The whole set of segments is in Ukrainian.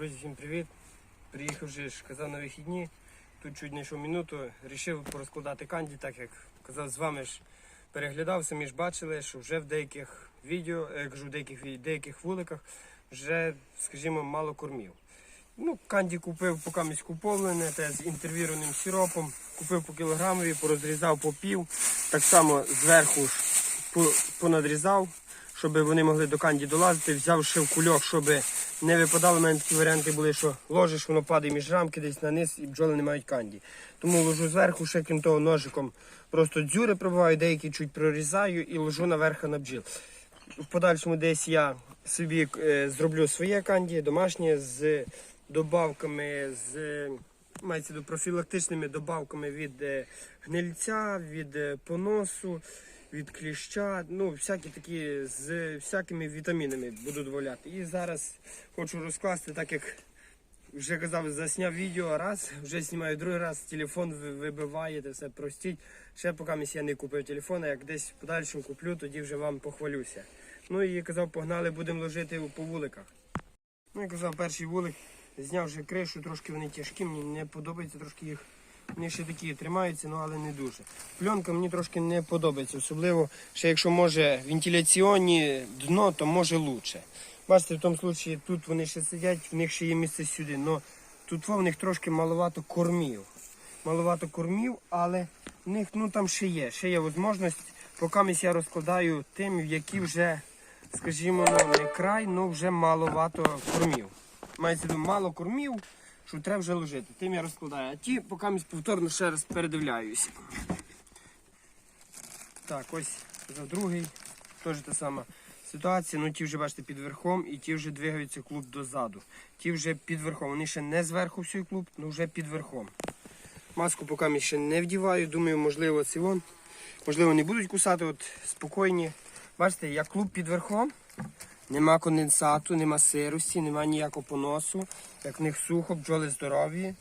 Друзі, всім привіт. Приїхав вже казав на вихідні. Тут чуть знайшов минуту. Рішив порозкладати канді, так як казав, з вами ж переглядав, самі ж бачили, що вже в деяких відео, е, кажу, в деяких, деяких вуликах вже, скажімо, мало кормів. Ну, канді купив поки місь куповлене, те з інтервірованим сиропом. Купив по кілограмові, порозрізав по пів. Так само зверху ж понадрізав, щоб вони могли до канді долазити. Взяв ще в кульок, щоб не випадало. У мене такі варіанти були, що ложиш, воно падає між рамки десь на низ і бджоли не мають канді. Тому ложу зверху, ще крім того, ножиком просто дзюри пробиваю, деякі чуть прорізаю і ложу наверх на бджіл. В подальшому десь я собі е, зроблю своє канді, домашнє з добавками, з мається до профілактичними добавками від е, гнильця, від е, поносу, від кліща, ну всякі такі з всякими вітамінами буду дозволяти. І зараз хочу розкласти, так як вже казав, засняв відео раз, вже знімаю другий раз, телефон ви- вибиває, те все простіть. Ще поки я не купив телефон, а як десь в подальшому куплю, тоді вже вам похвалюся. Ну і казав, погнали, будемо ложити по вуликах. Ну, я казав, перший вулик зняв вже кришу, трошки вони тяжкі, мені не подобається трошки їх. Вони ще такі тримаються, ну але не дуже. Пленка мені трошки не подобається, особливо, ще якщо може вентиляційні дно, то може лучше. Бачите, в тому випадку тут вони ще сидять, в них ще є місце сюди. але тут в них трошки маловато кормів. Маловато кормів, але в них ну там ще є. Ще є можливість, поки я розкладаю тим, які вже, скажімо, ну, не край, але вже маловато кормів. Мається мало кормів, що треба вже ложити. Тим я розкладаю. А ті, поки повторно ще раз передивляюся. Так, ось за другий. Теж та сама ситуація. Ну ті вже бачите під верхом і ті вже двигаються клуб дозаду. Ті вже під верхом. Вони ще не зверху всій клуб, але вже під верхом. Маску поки ще не вдіваю. Думаю, можливо, це вон. Можливо, не будуть кусати, от спокійні. Бачите, як клуб під верхом. Нема конденсату, нема сирості, нема ніякого поносу. Як в них сухо, бджоли здорові.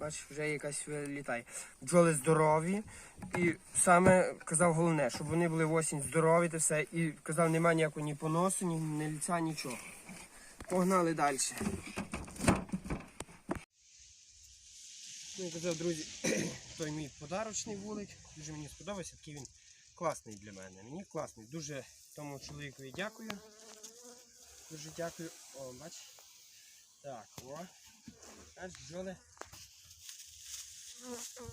Бачиш, вже якась вилітає. Бджоли здорові. І саме казав головне, щоб вони були в осінь здорові та все. І казав, нема ніякого ні поносу, ні, ні ліця, нічого. Погнали далі. Ну, казав, друзі, той мій подарочний вулик. Дуже мені сподобався, такий він класний для мене. Мені класний. Дуже тому чоловікові дякую. Дуже дякую. О. Так, о. Бач, бджоли.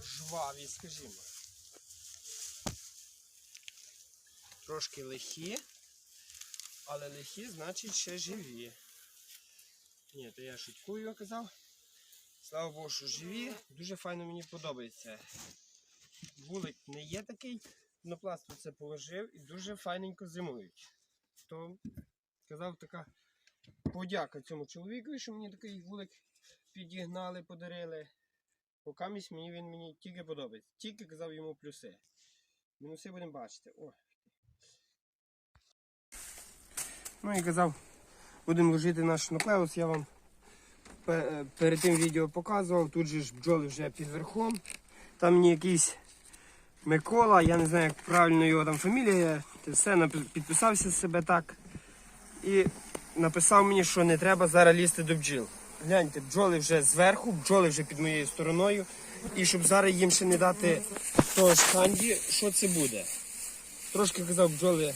Жваві, скажімо. Трошки лихі, але лихі, значить, ще живі. Ні, то я шуткую, казав. Слава Богу, що живі. Дуже файно мені подобається. Вулик не є такий, пінопласт це положив і дуже файненько зимують. То казав така подяка цьому чоловіку, що мені такий вулик підігнали, подарили. Покамість мені він мені тільки подобається. Тільки казав йому плюси. Мінуси будемо бачити. О. Ну і казав, будемо ложити наш нуклеус, я вам перед тим відео показував. Тут же ж бджоли вже під верхом. Там мені якийсь Микола, я не знаю, як правильно його там фамілія, все підписався себе так. І написав мені, що не треба зараз лізти до бджіл. Гляньте, бджоли вже зверху, бджоли вже під моєю стороною. І щоб зараз їм ще не дати того ж канді, що це буде? Трошки казав, бджоли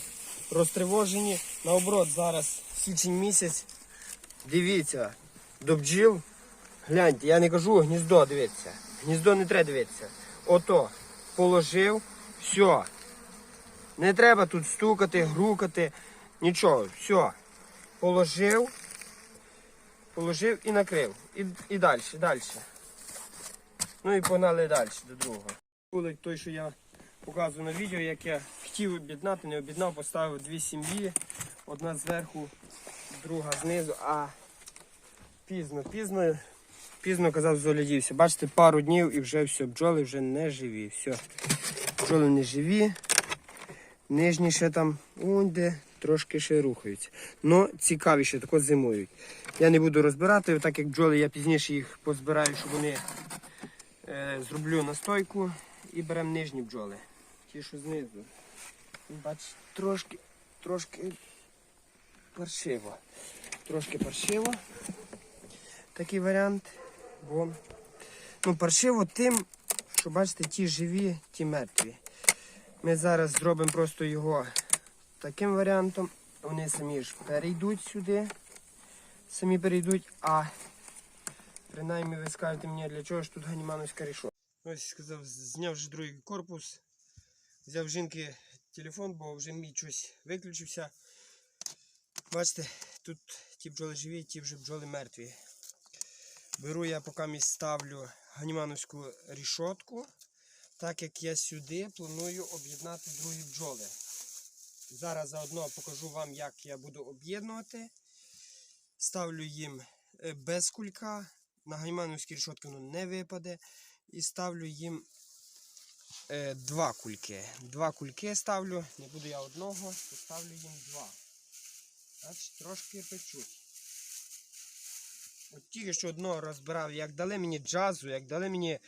розтривожені. Наоборот, зараз січень місяць. Дивіться, до бджіл. Гляньте, я не кажу гніздо, дивіться. Гніздо не треба дивитися. Ото, положив, все. Не треба тут стукати, грукати, нічого. Все. Положив, положив і накрив. І, і далі, далі. Ну і погнали далі до другого. Кулик той, що я показую на відео, як я хотів об'єднати, не об'єднав, поставив дві сім'ї. Одна зверху, друга знизу, а пізно, пізно, пізно казав, золядівся. Бачите, пару днів і вже все, бджоли вже не живі. Все. Бджоли не живі. Нижні ще там, де, трошки ще рухаються. Но цікавіше, тако зимують. Я не буду розбирати, так як бджоли я пізніше їх позбираю, щоб вони е, зроблю настойку і беремо нижні бджоли. Ті, що знизу. Бач, трошки, трошки паршиво. Трошки паршиво. такий варіант. Бо ну, паршиво тим, що бачите, ті живі, ті мертві. Ми зараз зробимо просто його таким варіантом. Вони самі ж перейдуть сюди. Самі перейдуть, а принаймні ви скажете мені, для чого ж тут ганімановська рішотка. Ось сказав, зняв вже другий корпус. Взяв жінки телефон, бо вже мій щось виключився. Бачите, тут ті бджоли живі, ті вже бджоли мертві. Беру я поки місць ставлю ганімановську рішотку, так як я сюди планую об'єднати другі бджоли. Зараз заодно покажу вам, як я буду об'єднувати. Ставлю їм е, без кулька, на ганімановській рішотки воно не випаде. І ставлю їм е, два кульки. Два кульки ставлю, не буду я одного, то ставлю їм два. Значить, трошки печуть. От тільки що одного розбирав, як дали мені джазу, як дали мені,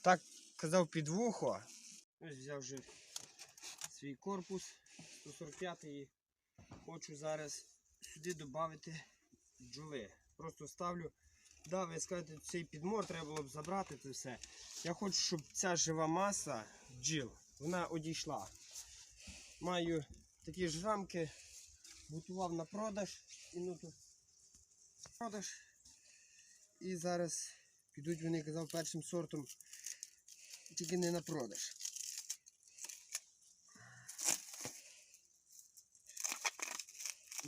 так казав під вухо. Ось взяв вже свій корпус 145 і хочу зараз сюди додати бджоли. Просто ставлю. Да, ви скажете, цей підмор треба було б забрати це все. Я хочу, щоб ця жива маса бджіл, вона одійшла. Маю такі ж рамки, готував на продаж. І ну продаж. І зараз підуть вони, казав, першим сортом, тільки не на продаж.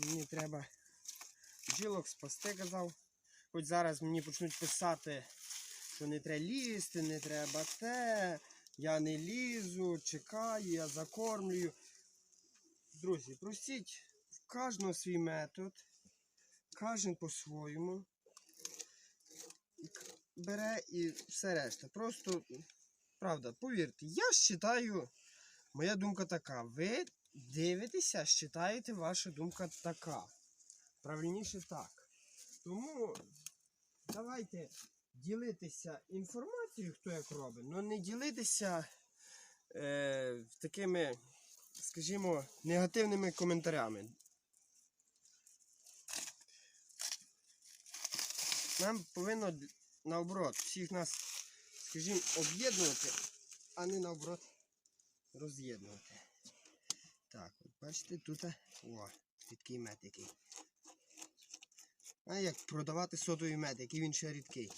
Мені треба бджілок спасти, казав. Хоч зараз мені почнуть писати, що не треба лізти, не треба те, я не лізу, чекаю, я закормлюю. Друзі, простіть, в кожного свій метод, кожен по-своєму. Бере і все решта. Просто, правда, повірте, я вважаю, моя думка така. Ви дивитеся, вважаєте, ваша думка така. Правильніше так. Тому давайте ділитися інформацією, хто як робить, але не ділитися е, такими, скажімо, негативними коментарями. Нам повинно наоборот всіх нас, скажімо, об'єднувати, а не наоборот роз'єднувати. Так, от бачите, тут о, рідкий мед який. А як продавати сотовий мед, який він ще рідкий.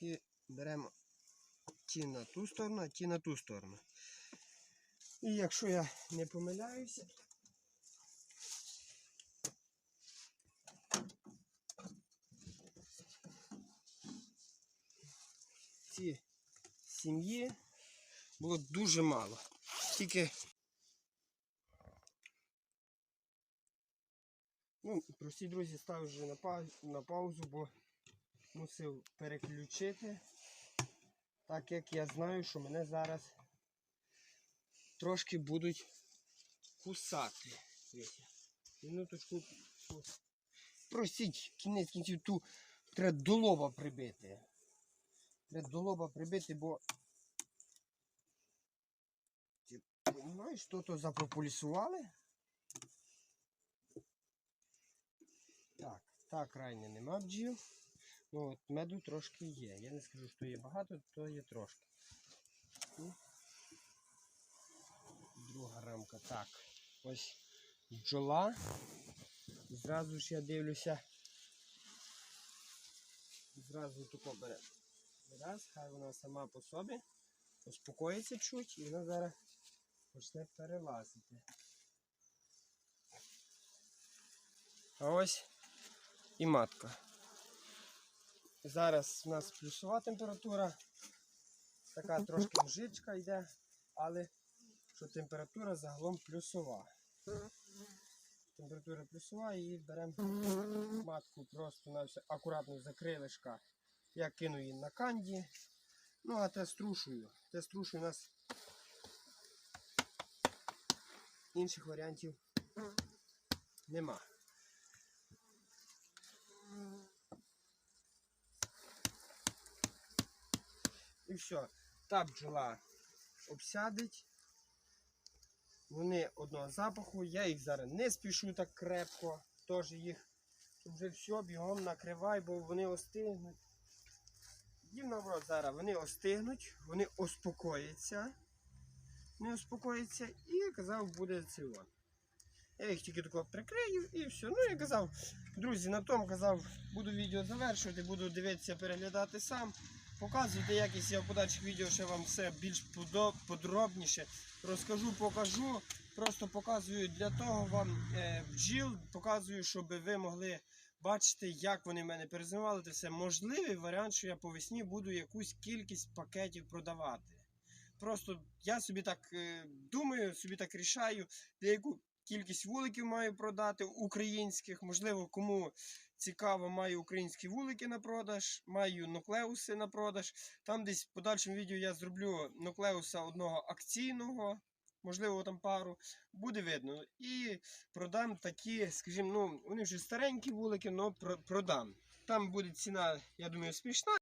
І беремо ті на ту сторону, а ті на ту сторону. І якщо я не помиляюся, ці сім'ї було дуже мало. Тільки Ну, прості друзі, ставив вже на, пау- на паузу, бо мусив переключити, так як я знаю, що мене зараз трошки будуть кусати. Минуточку. Простіть, кінець кінців ту треба до лоба прибити. Треба до лоба прибити, бо розумієш, що то запопулісували? Так, так крайне нема бджіл. Ну от меду трошки є. Я не скажу, що є багато, то є трошки. Ну, Друга рамка. Так. Ось бджола. Зразу ж я дивлюся. Зразу тако бере. Раз, хай вона сама по собі. Успокоїться чуть і вона зараз почне перелазити. А ось і матка. Зараз у нас плюсова температура. Така трошки мжичка йде, але що температура загалом плюсова. Температура плюсова і беремо матку просто на все акуратно за крилишка. Я кину її на канді. Ну а те струшую. Те струшую у нас інших варіантів нема. І все. Та бджола обсядить. Вони одного запаху. Я їх зараз не спішу так крепко. Теж їх Вже все, бігом накривай, бо вони остигнуть. Дів наоборот зараз, вони остигнуть, вони успокояться. Вони успокояться і казав, буде цього. Я їх тільки тако прикрию і все. Ну я казав, друзі, на тому казав, буду відео завершувати, буду дивитися, переглядати сам. Показуйте якість я в подальших відео ще вам все більш подробніше розкажу, покажу. Просто показую для того вам е, бджіл, показую, щоб ви могли бачити, як вони в мене перезимували. Це можливий варіант, що я по весні буду якусь кількість пакетів продавати. Просто я собі так е, думаю, собі так рішаю, деяку кількість вуликів маю продати українських. Можливо, кому цікаво, маю українські вулики на продаж, маю нуклеуси на продаж. Там десь в подальшому відео я зроблю нуклеуса одного акційного, можливо, там пару, буде видно. І продам такі, скажімо, ну, вони вже старенькі вулики, але продам. Там буде ціна, я думаю, смішна.